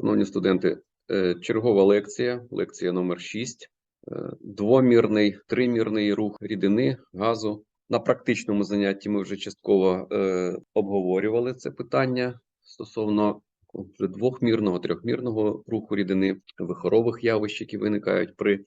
Шановні студенти, е, чергова лекція, лекція номер 6. Е, Двомірний, тримірний рух рідини, газу. На практичному занятті ми вже частково е, обговорювали це питання стосовно двохмірного, трьохмірного руху рідини, вихорових явищ, які виникають при е,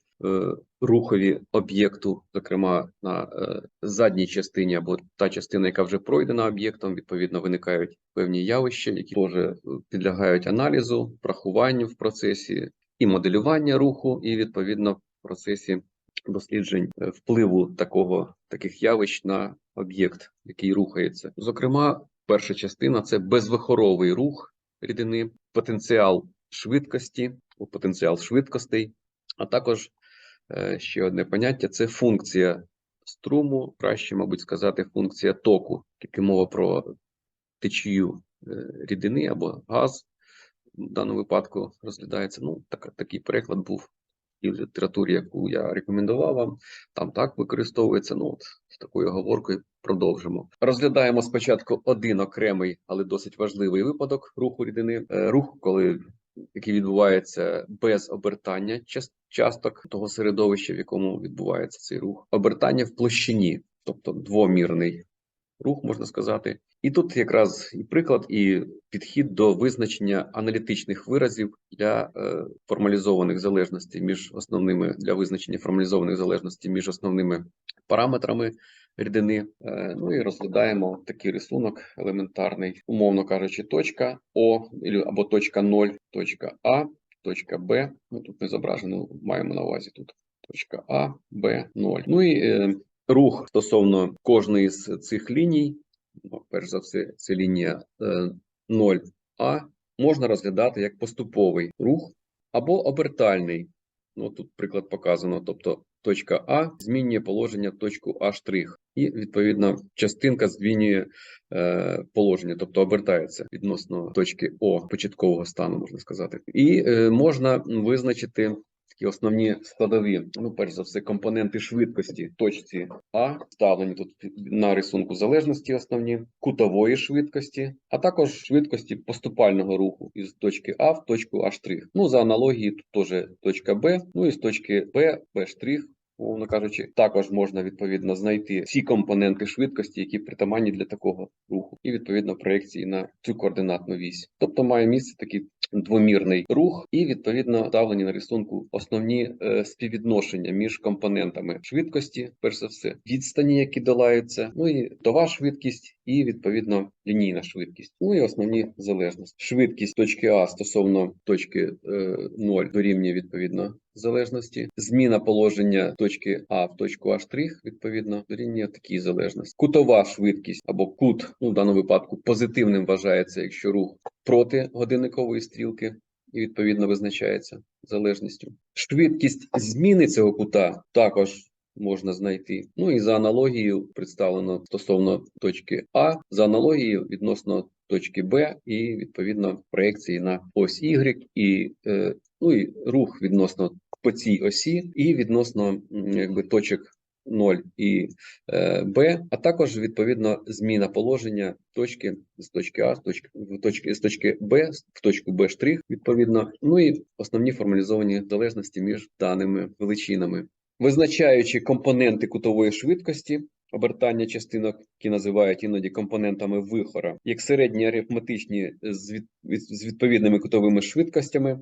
рухові об'єкту, зокрема на е, задній частині або та частина, яка вже пройдена об'єктом, відповідно виникають певні явища, які теж е, підлягають аналізу, врахуванню в процесі і моделювання руху, і відповідно в процесі досліджень е, впливу такого таких явищ на об'єкт, який рухається. Зокрема, перша частина це безвихоровий рух рідини, потенціал швидкості, потенціал швидкостей, а також е, ще одне поняття це функція струму, краще, мабуть, сказати, функція току, тільки мова про течію е, рідини або газ. В даному випадку розглядається. Ну, так, такий переклад був і в літературі, яку я рекомендував вам, там так використовується. Ну, от з такою оговоркою продовжимо. Розглядаємо спочатку один окремий, але досить важливий випадок руху рідини. Е, Рух, коли який відбувається без обертання часток того середовища, в якому відбувається цей рух, обертання в площині, тобто двомірний рух, можна сказати. І тут якраз і приклад, і підхід до визначення аналітичних виразів для е, формалізованих залежностей між основними для визначення формалізованих залежностей між основними параметрами рідини. Е, ну і розглядаємо такий рисунок елементарний, умовно кажучи, точка О або точка 0, точка А, точка Б. Ну тут не зображено, маємо на увазі тут точка А, Б, 0. Ну і е, рух стосовно кожної з цих ліній, ну, перш за все, це лінія е, 0А, можна розглядати як поступовий рух або обертальний. Ну, тут приклад показано, тобто точка А змінює положення точку А і відповідно частинка змінює е, положення, тобто обертається відносно точки О початкового стану, можна сказати. І е, можна визначити такі основні складові. Ну, перш за все, компоненти швидкості точці А вставлені тут на рисунку залежності основні кутової швидкості, а також швидкості поступального руху із точки А в точку А. Ну за аналогією тут теж точка Б, ну і з точки Б, Б. Умовно кажучи, також можна відповідно знайти всі компоненти швидкості, які притаманні для такого руху, і відповідно проекції на цю координатну вісь. Тобто має місце такий двомірний рух, і відповідно ставлені на рисунку основні е, співвідношення між компонентами швидкості, перш за все, відстані, які долаються, ну і това швидкість, і відповідно лінійна швидкість. Ну і основні залежності. Швидкість точки А стосовно точки е, 0 дорівнює відповідно залежності. Зміна положення точки А в точку А відповідно, дорівнює такій залежності. Кутова швидкість або кут, ну в даному випадку позитивним вважається, якщо рух проти годинникової стрілки. І відповідно визначається залежністю. Швидкість зміни цього кута також можна знайти. Ну і за аналогією представлено стосовно точки А, за аналогією відносно точки Б, і відповідно проекції на ось Y, і е, ну і рух відносно по цій осі, і відносно якби точок 0 і е, Б, а також відповідно зміна положення точки з точки А з точки в точки з точки Б в точку Б штрих, відповідно, ну і основні формалізовані залежності між даними величинами, визначаючи компоненти кутової швидкості. Обертання частинок, які називають іноді компонентами вихора, як середні арифметичні з, від, від- з відповідними кутовими швидкостями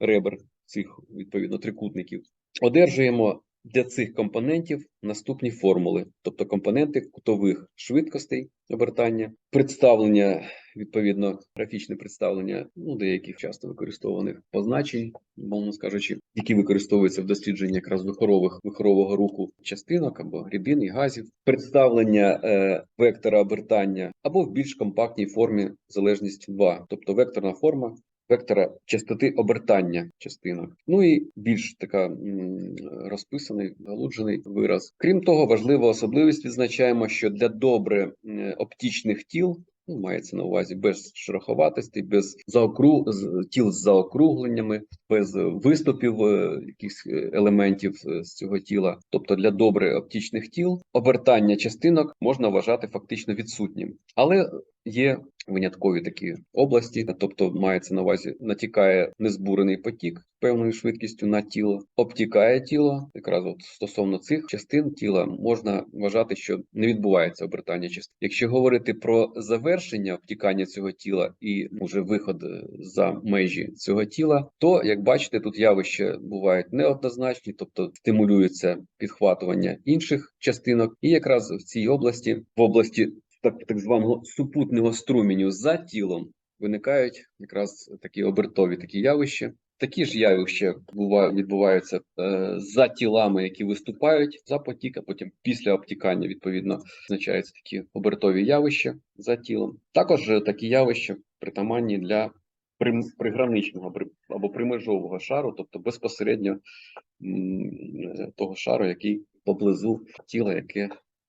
ребер цих відповідно трикутників, одержуємо для цих компонентів наступні формули, тобто компоненти кутових швидкостей обертання, представлення, відповідно, графічне представлення ну, деяких часто використовуваних позначень, мовно скажучи, які використовуються в дослідженні якраз вихорових вихорового руху частинок або рідин і газів, представлення е, вектора обертання або в більш компактній формі залежність 2, тобто векторна форма вектора частоти обертання частинок. Ну і більш така розписаний, галуджений вираз. Крім того, важлива особливість відзначаємо, що для добре м, оптичних тіл. Ну, мається на увазі без шероховатостей, без заокру... тіл з заокругленнями, без виступів е, якихось е, елементів е, з цього тіла. Тобто для добре оптичних тіл обертання частинок можна вважати фактично відсутнім. Але Є виняткові такі області, тобто мається на увазі натікає незбурений потік певною швидкістю на тіло, обтікає тіло. Якраз от стосовно цих частин тіла можна вважати, що не відбувається обертання частин. Якщо говорити про завершення обтікання цього тіла і вже виход е, за межі цього тіла, то як бачите, тут явища бувають неоднозначні, тобто стимулюється підхватування інших частинок, і якраз в цій області, в області так, так званого супутнього струменю за тілом, виникають якраз такі обертові такі явища. Такі ж явища бува- відбуваються е, за тілами, які виступають за потік, а потім після обтікання, відповідно, визначаються такі обертові явища за тілом. Також такі явища притаманні для приграничного або примежового шару, тобто безпосередньо е, того шару, який поблизу тіла, яке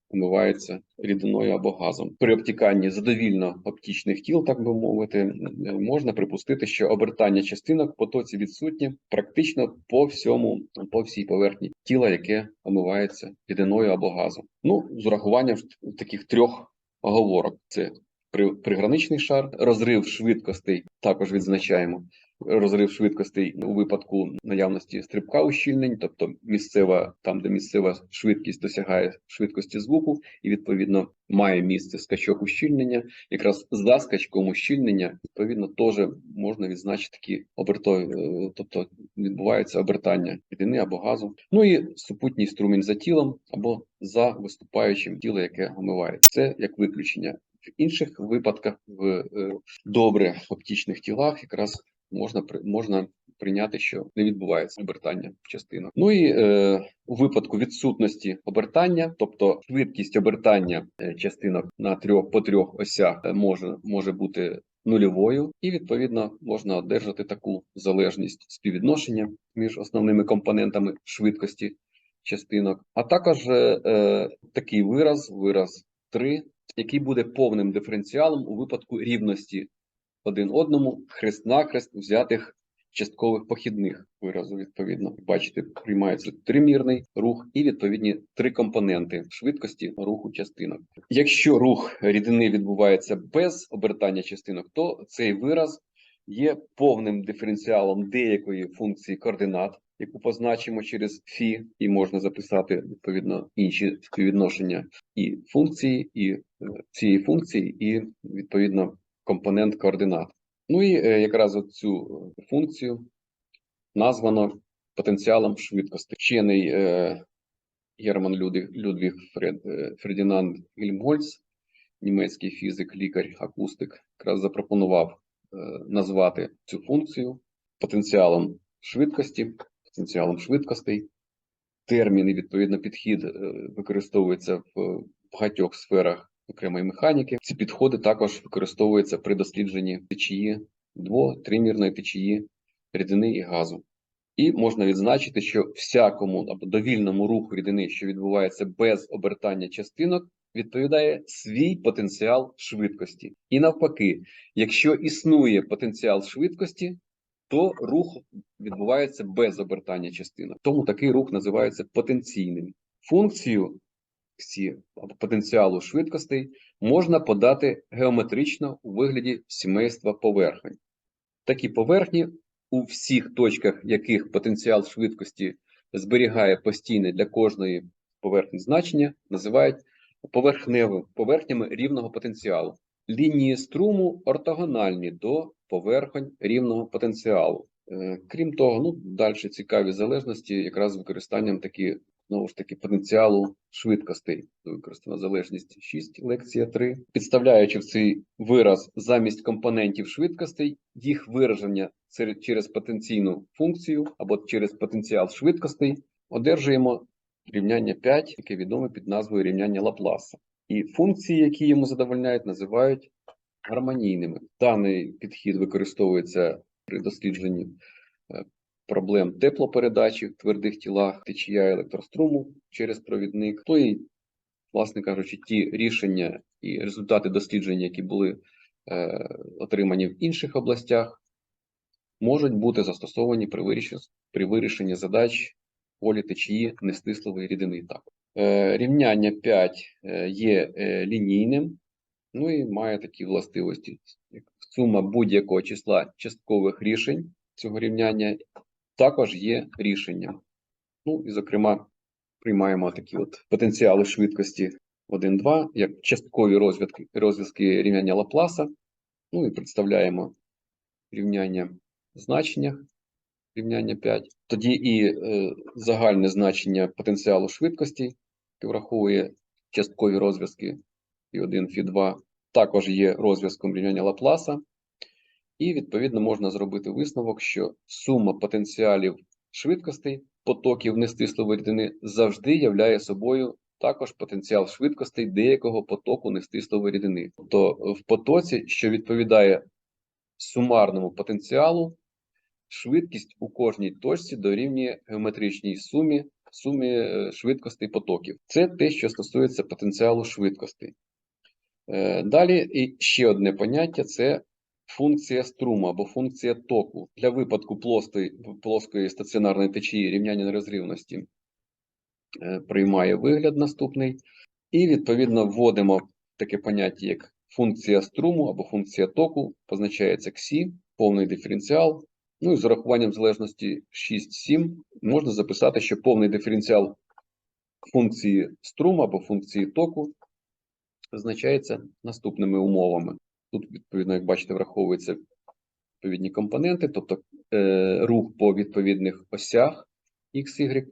омивається рідиною або газом. При обтіканні задовільно оптічних тіл, так би мовити, можна припустити, що обертання частинок в потоці відсутнє практично по всьому, по всій поверхні тіла, яке омивається рідиною або газом. Ну, з урахуванням таких трьох оговорок: це при- приграничний шар, розрив швидкостей також відзначаємо. Розрив швидкостей у випадку наявності стрибка ущільнень, тобто місцева, там де місцева швидкість досягає швидкості звуку, і відповідно має місце скачок ущільнення. Якраз за скачком ущільнення відповідно теж можна відзначити такі обертові, е, тобто відбувається обертання рідини або газу. Ну і супутній струмінь за тілом або за виступаючим тіло, яке омиває. Це як виключення. В інших випадках в е, добре оптічних тілах якраз можна можна прийняти, що не відбувається обертання в частинах. Ну і е, у випадку відсутності обертання, тобто швидкість обертання е, частинок на трьох по трьох осях е, може, може бути нульовою, і відповідно можна одержати таку залежність співвідношення між основними компонентами швидкості частинок, а також е, е, такий вираз, вираз 3, який буде повним диференціалом у випадку рівності один одному хрест-накрест взятих часткових похідних виразу. Відповідно, бачите, приймається тримірний рух і відповідні три компоненти швидкості руху частинок. Якщо рух рідини відбувається без обертання частинок, то цей вираз є повним диференціалом деякої функції координат, яку позначимо через фі, і можна записати відповідно інші співвідношення і функції, і е, цієї функції, і відповідно компонент координат. Ну і е, якраз цю функцію названо потенціалом швидкості. Вчений е, Герман Людвіг, е, Фердінанд Гельмгольц, німецький фізик, лікар, акустик, якраз запропонував е, назвати цю функцію потенціалом швидкості, потенціалом швидкостей. Термін і відповідно підхід е, використовується в багатьох сферах окремої механіки. Ці підходи також використовуються при дослідженні течії дво-тримірної течії рідини і газу. І можна відзначити, що всякому або довільному руху рідини, що відбувається без обертання частинок, відповідає свій потенціал швидкості. І навпаки, якщо існує потенціал швидкості, то рух відбувається без обертання частинок. Тому такий рух називається потенційним. Функцію всі потенціалу швидкостей можна подати геометрично у вигляді сімейства поверхень. Такі поверхні, у всіх точках яких потенціал швидкості зберігає постійне для кожної поверхні значення, називають поверхневими поверхнями рівного потенціалу. Лінії струму ортогональні до поверхонь рівного потенціалу. Е, Крім того, ну далі цікаві залежності, якраз з використанням такі знову ж таки потенціалу швидкостей. Використана залежність 6, лекція 3. Підставляючи в цей вираз замість компонентів швидкостей, їх вираження через потенційну функцію або через потенціал швидкостей, одержуємо рівняння 5, яке відоме під назвою рівняння Лапласа. І функції, які йому задовольняють, називають гармонійними. Даний підхід використовується при дослідженні е, проблем теплопередачі в твердих тілах, течія електроструму через провідник. То і, власне кажучи, ті рішення і результати досліджень, які були е, отримані в інших областях, можуть бути застосовані при вирішенні, при вирішенні задач полі течії нестислової рідини. Так. Е, рівняння 5 е, є е, лінійним, Ну і має такі властивості. як Сума будь-якого числа часткових рішень цього рівняння також є рішенням. Ну і, зокрема, приймаємо такі от потенціали швидкості 1, 2, як часткові розв'язки, розв'язки рівняння Лапласа. Ну і представляємо рівняння в значеннях рівняння 5. Тоді і е, загальне значення потенціалу швидкості, яке враховує часткові розв'язки Фі1, Фі2, також є розв'язком рівняння Лапласа. І, відповідно, можна зробити висновок, що сума потенціалів швидкостей потоків нестислової рідини завжди являє собою також потенціал швидкостей деякого потоку нестислової рідини. Тобто в потоці, що відповідає сумарному потенціалу, швидкість у кожній точці дорівнює геометричній сумі, сумі е, швидкостей потоків. Це те, що стосується потенціалу швидкостей. Е, Далі і ще одне поняття це функція струму або функція току. Для випадку плоскої, плоскої стаціонарної течії рівняння нерозрівності е, приймає вигляд наступний. І, відповідно, вводимо таке поняття, як функція струму або функція току, позначається ксі, повний диференціал. Ну і з урахуванням залежності 6-7 можна записати, що повний диференціал функції струму або функції току визначається наступними умовами. Тут, відповідно, як бачите, враховуються відповідні компоненти, тобто е, рух по відповідних осях x, y,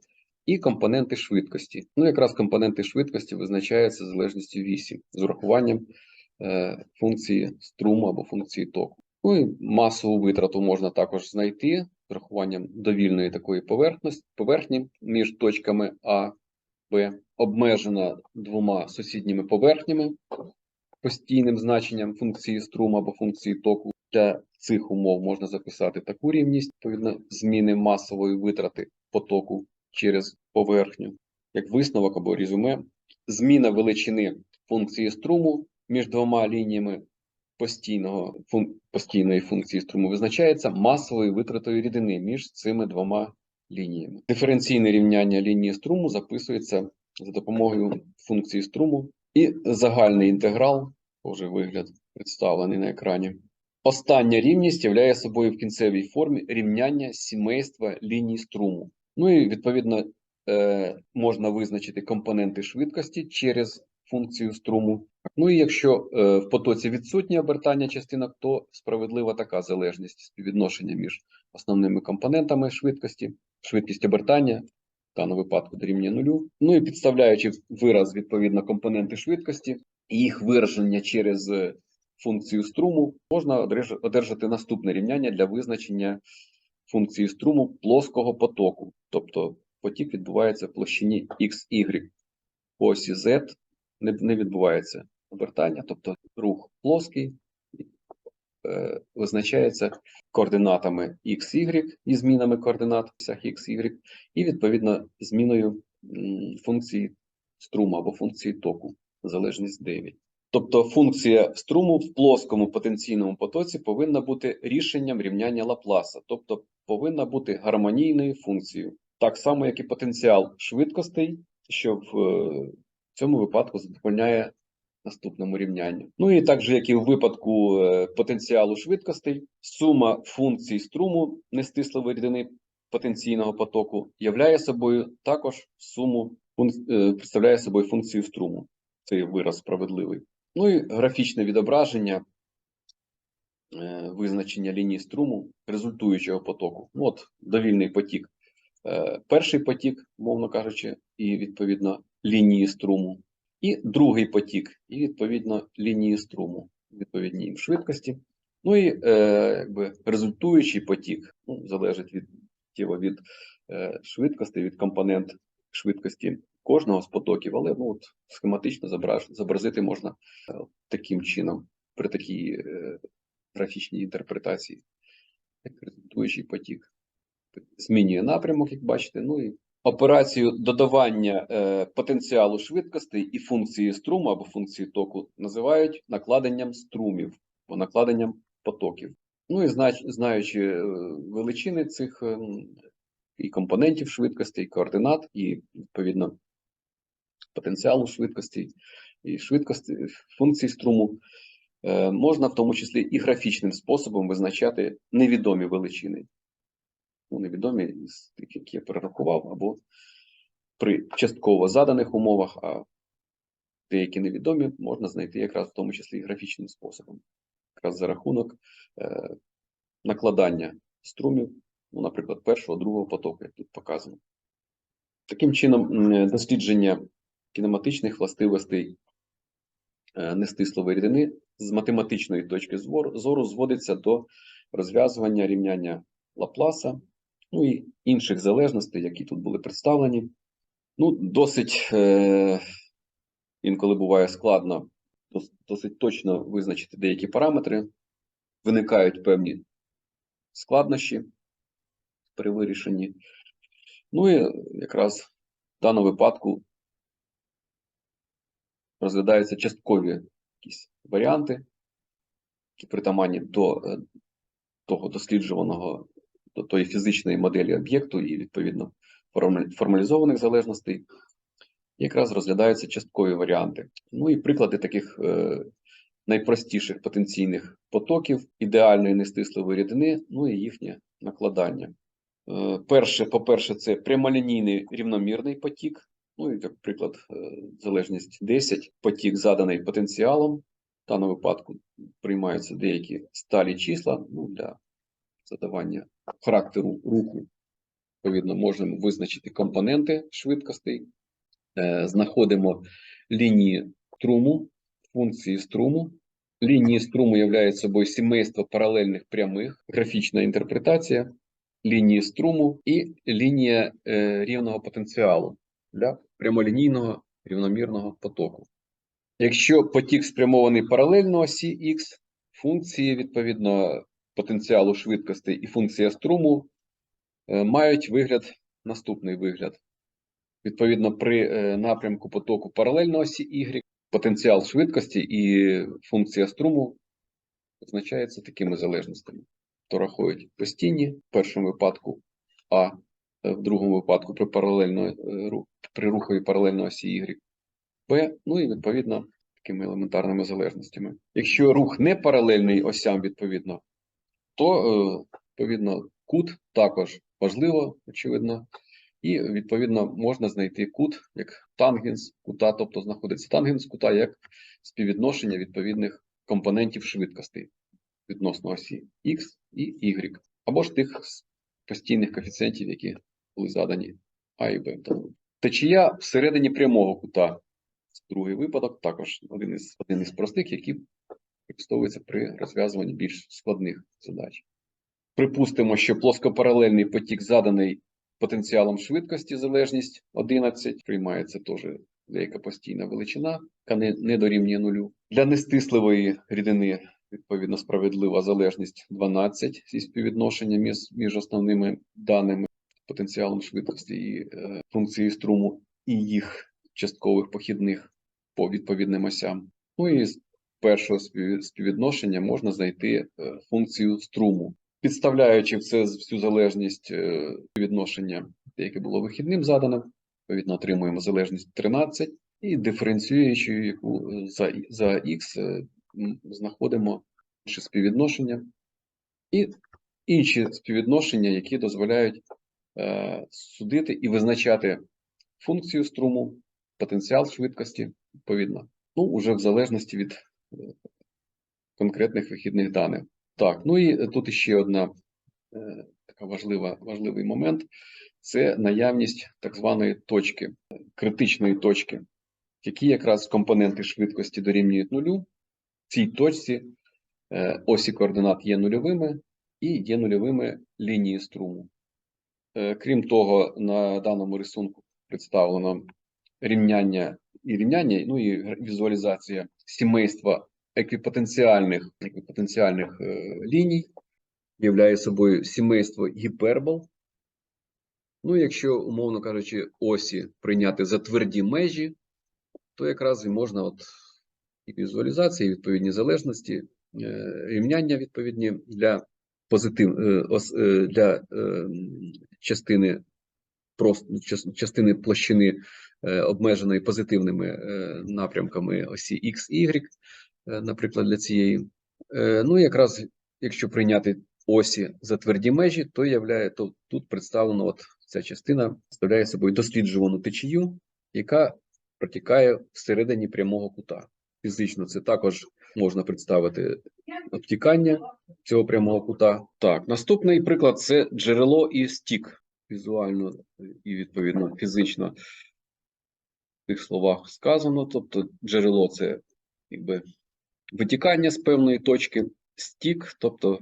і компоненти швидкості. Ну, якраз компоненти швидкості визначаються залежністю 8, з урахуванням е, функції струму або функції току. Ну і масову витрату можна також знайти з урахуванням довільної такої поверхні між точками А, Б, обмежена двома сусідніми поверхнями, постійним значенням функції струму або функції току. Для цих умов можна записати таку рівність, відповідно, зміни масової витрати потоку через поверхню, як висновок або резюме. Зміна величини функції струму між двома лініями постійного, фун, постійної функції струму визначається масовою витратою рідини між цими двома лініями. Диференційне рівняння лінії струму записується за допомогою функції струму і загальний інтеграл, вже вигляд представлений на екрані. Остання рівність являє собою в кінцевій формі рівняння сімейства ліній струму. Ну і відповідно е, можна визначити компоненти швидкості через функцію струму. Ну і якщо е, в потоці відсутнє обертання частинок, то справедлива така залежність співвідношення між основними компонентами швидкості, швидкість обертання даному випадку дорівнює нулю. Ну і підставляючи вираз відповідно компоненти швидкості і їх вираження через е, функцію струму, можна одержати наступне рівняння для визначення функції струму плоского потоку. Тобто потік відбувається в площині XY. По осі Z не відбувається обертання, тобто рух плоский е, визначається координатами x, y і змінами координат в x, y, і відповідно зміною функції струму або функції току, залежність 9. Тобто функція струму в плоскому потенційному потоці повинна бути рішенням рівняння Лапласа, тобто повинна бути гармонійною функцією, так само, як і потенціал швидкостей, що в е, цьому випадку задовольняє наступному рівнянню. Ну і так же, як і в випадку е, потенціалу швидкостей, сума функцій струму нестислової рідини потенційного потоку являє собою також суму е, представляє собою функцію струму. Це вираз справедливий. Ну і графічне відображення е, визначення лінії струму результуючого потоку. Ну, от довільний потік. Перший потік, мовно кажучи, і відповідно лінії струму, і другий потік, і відповідно лінії струму, відповідні їм швидкості. Ну і е, якби результуючий потік ну, залежить від тіла від е, швидкості, від компонент швидкості кожного з потоків, але ну, от, схематично зображ, зобразити можна е, таким чином при такій е, графічній інтерпретації, як результуючий потік. Змінює напрямок, як бачите. Ну і операцію додавання е, потенціалу швидкостей і функції струму або функції току називають накладенням струмів або накладенням потоків. Ну і знаючи е, величини цих е, і компонентів швидкості, і координат, і відповідно потенціалу швидкості, і швидкості функції струму, е, можна в тому числі і графічним способом визначати невідомі величини. Ну, невідомі з тих, які я перерахував, або при частково заданих умовах, а деякі невідомі можна знайти якраз в тому числі і графічним способом. Якраз за рахунок е, накладання струмів, ну, наприклад, першого, другого потоку, як тут показано. Таким чином, дослідження кінематичних властивостей е, нестислової рідини з математичної точки зору зводиться до розв'язування рівняння Лапласа, ну і інших залежностей, які тут були представлені. Ну, досить е, інколи буває складно досить точно визначити деякі параметри. Виникають певні складнощі при вирішенні. Ну і якраз в даному випадку розглядаються часткові якісь варіанти, які притаманні до е, того досліджуваного, до тої фізичної моделі об'єкту і, відповідно, формалізованих залежностей. Якраз розглядаються часткові варіанти. Ну і приклади таких е, найпростіших потенційних потоків ідеальної нестислової рідини, ну і їхнє накладання. Е, Перше, по-перше, це прямолінійний рівномірний потік. Ну, і, як приклад, е, залежність 10, потік заданий потенціалом. В даному випадку приймаються деякі сталі числа ну, для задавання характеру руху. Відповідно, можемо визначити компоненти швидкостей, Е, знаходимо лінії струму, функції струму. Лінії струму являють собою сімейство паралельних прямих, графічна інтерпретація лінії струму і лінія е, рівного потенціалу для прямолінійного рівномірного потоку. Якщо потік спрямований паралельно осі Х, функції відповідно потенціалу швидкості і функція струму е, мають вигляд, наступний вигляд. Відповідно, при е, напрямку потоку паралельно осі Y потенціал швидкості і функція струму визначається такими залежностями. То рахують постійні в першому випадку, а е, в другому випадку при при рухові паралельно осі Y, Б, ну і відповідно такими елементарними залежностями. Якщо рух не паралельний осям, відповідно, то е, відповідно кут також важливо, очевидно. І відповідно можна знайти кут як тангенс кута, тобто знаходиться тангенс кута як співвідношення відповідних компонентів швидкостей відносно осі X і Y, або ж тих постійних коефіцієнтів, які були задані А і Б. Течія всередині прямого кута. Другий випадок також один із, один із простих, які використовується при розв'язуванні більш складних задач. Припустимо, що плоскопаралельний потік заданий потенціалом швидкості залежність 11, приймається теж деяка постійна величина, яка не, дорівнює нулю. Для нестисливої рідини відповідно справедлива залежність 12 зі співвідношення між, між основними даними потенціалом швидкості і е, функції струму і їх часткових похідних по відповідним осям. Ну і першого співвідношення можна знайти е, функцію струму. Підставляючи в це всю залежність е, відношення, яке було вихідним задане, відповідно отримуємо залежність 13 і диференціюючи яку е, за, за x е, знаходимо інше співвідношення і інші співвідношення, які дозволяють е, судити і визначати функцію струму, потенціал швидкості, відповідно, ну, уже в залежності від конкретних вихідних даних. Так, ну і е, тут ще одна е, така важлива, важливий момент це наявність так званої точки, критичної точки, які якраз компоненти швидкості дорівнюють нулю. В цій точці е, осі координат є нульовими і є нульовими лінії струму. Крім того, на даному рисунку представлено рівняння і рівняння, ну і візуалізація сімейства еквіпотенціальних, еквіпотенціальних е, ліній, являє собою сімейство гіпербол. Ну, якщо, умовно кажучи, осі прийняти за тверді межі, то якраз і можна от і візуалізації, і відповідні залежності, е, рівняння відповідні для позитив, е, для частини частини площини е, обмеженої позитивними е, напрямками осі X, Y, е, наприклад, для цієї. Ну, якраз якщо прийняти осі за тверді межі, то являє, то тут представлено от ця частина представляє собою досліджувану течію, яка протікає всередині прямого кута. Фізично це також можна представити обтікання цього прямого кута. Так, наступний приклад це джерело і стік. Візуально і відповідно фізично в тих словах сказано. Тобто, джерело це якби витікання з певної точки, стік, тобто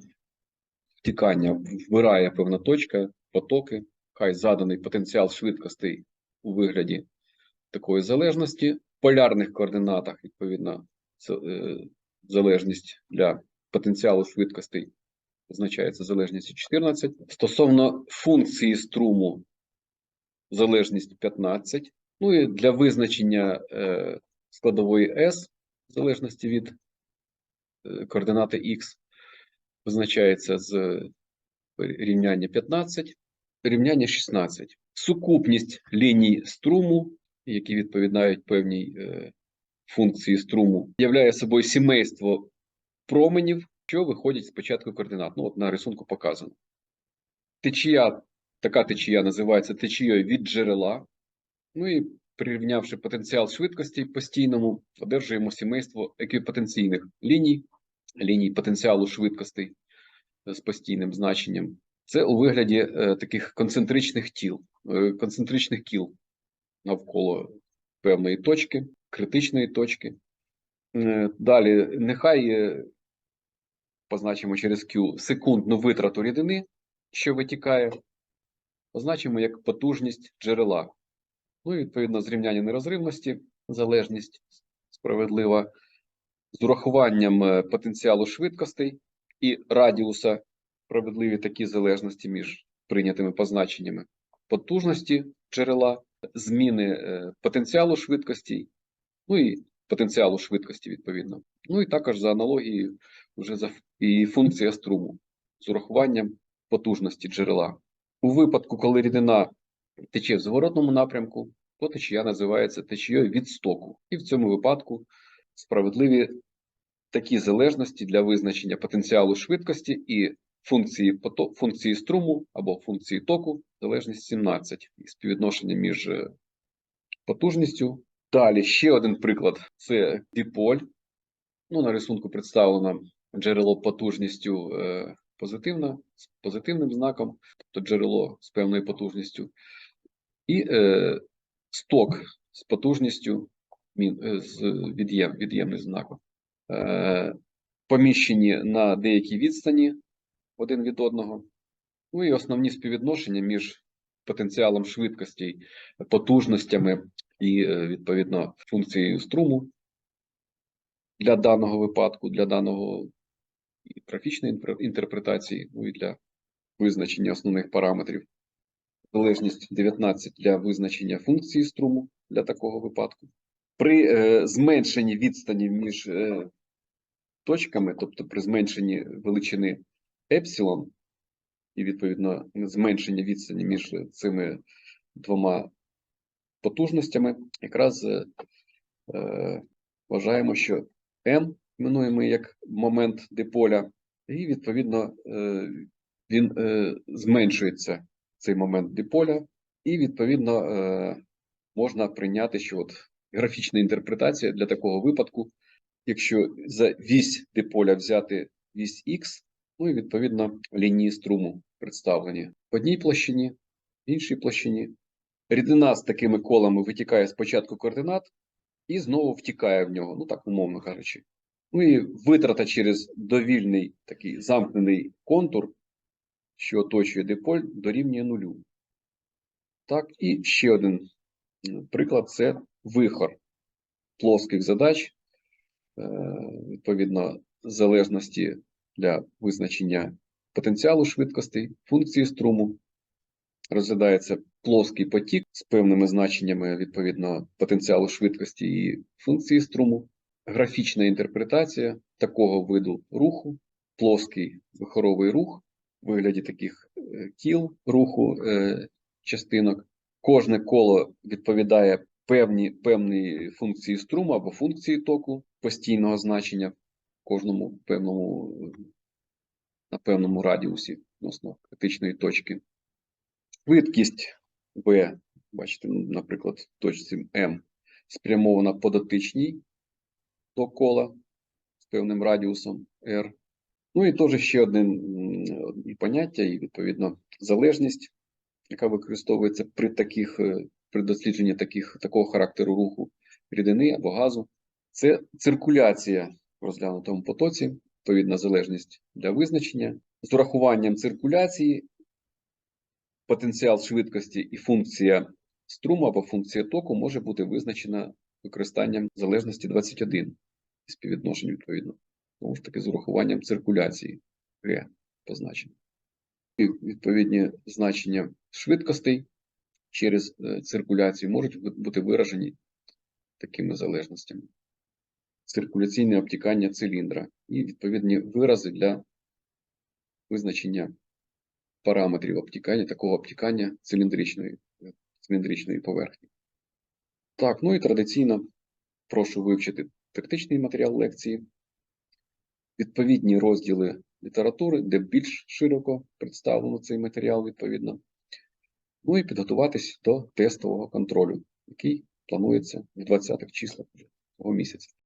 втікання, вбирає певна точка, потоки, хай заданий потенціал швидкостей у вигляді такої залежності. В полярних координатах, відповідно, е, залежність для потенціалу швидкостей позначається залежністю 14. Стосовно функції струму, залежність 15. Ну і для визначення е, складової S, в залежності від е, координати X, визначається з рівняння 15, рівняння 16. Сукупність ліній струму, які відповідають певній е, функції струму, являє собою сімейство променів, що виходять з початку координат. Ну, от на рисунку показано. Течія, така течія називається течією від джерела. Ну і прирівнявши потенціал швидкості постійному, одержуємо сімейство еквіпотенційних ліній, ліній потенціалу швидкостей з постійним значенням. Це у вигляді е, таких концентричних тіл, е, концентричних кіл навколо певної точки, критичної точки. Е, Далі, нехай е, позначимо через Q секундну витрату рідини, що витікає, позначимо як потужність джерела. Ну і відповідно зрівняння нерозривності, залежність справедлива, з урахуванням е, потенціалу швидкостей і радіуса справедливі такі залежності між прийнятими позначеннями потужності джерела, зміни е, потенціалу швидкості, ну і потенціалу швидкості, відповідно. Ну і також за аналогією вже за і функція струму з урахуванням потужності джерела. У випадку, коли рідина тече в зворотному напрямку, то течія називається течією від стоку. І в цьому випадку справедливі такі залежності для визначення потенціалу швидкості і функції, функції струму або функції току, залежність 17 і співвідношення між е, потужністю. Далі ще один приклад це диполь. Ну, на рисунку представлено джерело потужністю е, позитивна, з позитивним знаком, тобто джерело з певною потужністю, і е, сток з потужністю е, з від'єм, від'ємним знаком. Е, поміщені на деякій відстані один від одного. Ну і основні співвідношення між потенціалом швидкості, потужностями і, е, відповідно, функцією струму для даного випадку, для даного і графічної інтерпретації, ну і для визначення основних параметрів. Залежність 19 для визначення функції струму для такого випадку. При е, зменшенні відстані між е, точками, тобто при зменшенні величини епсилон, і відповідно зменшення відстані між цими двома потужностями, якраз е, е, вважаємо, що М іменуємо як момент диполя, і відповідно е, він е, зменшується цей момент диполя, і відповідно е, можна прийняти, що от графічна інтерпретація для такого випадку, якщо за вісь диполя взяти вісь Х, ну і відповідно лінії струму представлені в одній площині, в іншій площині. Рідина з такими колами витікає з початку координат і знову втікає в нього, ну так умовно кажучи. Ну і витрата через довільний такий замкнений контур, що оточує диполь, дорівнює нулю. Так, і ще один приклад це вихор плоских задач, е, відповідно, залежності для визначення потенціалу швидкостей, функції струму. Розглядається плоский потік з певними значеннями відповідно потенціалу швидкості і функції струму. Графічна інтерпретація такого виду руху, плоский вихоровий рух у вигляді таких е, кіл руху е, частинок. Кожне коло відповідає певні, певні функції струму або функції току постійного значення в кожному певному, на певному радіусі відносно критичної точки. Швидкість V, бачите, наприклад, в точці М спрямована по дотичній до кола з певним радіусом R. Ну і теж ще одне і поняття, і відповідно залежність, яка використовується при таких, е, при дослідженні таких, такого характеру руху рідини або газу. Це циркуляція в розглянутому потоці, відповідна залежність для визначення. З урахуванням циркуляції потенціал швидкості і функція струму або функція току може бути визначена використанням залежності 21 і співвідношень відповідно. Знову ж таки, з урахуванням циркуляції Г позначення. І відповідні значення швидкостей через е, циркуляцію можуть бути виражені такими залежностями. Циркуляційне обтікання циліндра і відповідні вирази для визначення параметрів обтікання, такого обтікання циліндричної, циліндричної поверхні. Так, ну і традиційно прошу вивчити тактичний матеріал лекції, відповідні розділи літератури, де більш широко представлено цей матеріал відповідно. Ну і підготуватись до тестового контролю, який планується в 20-х числах цього місяця.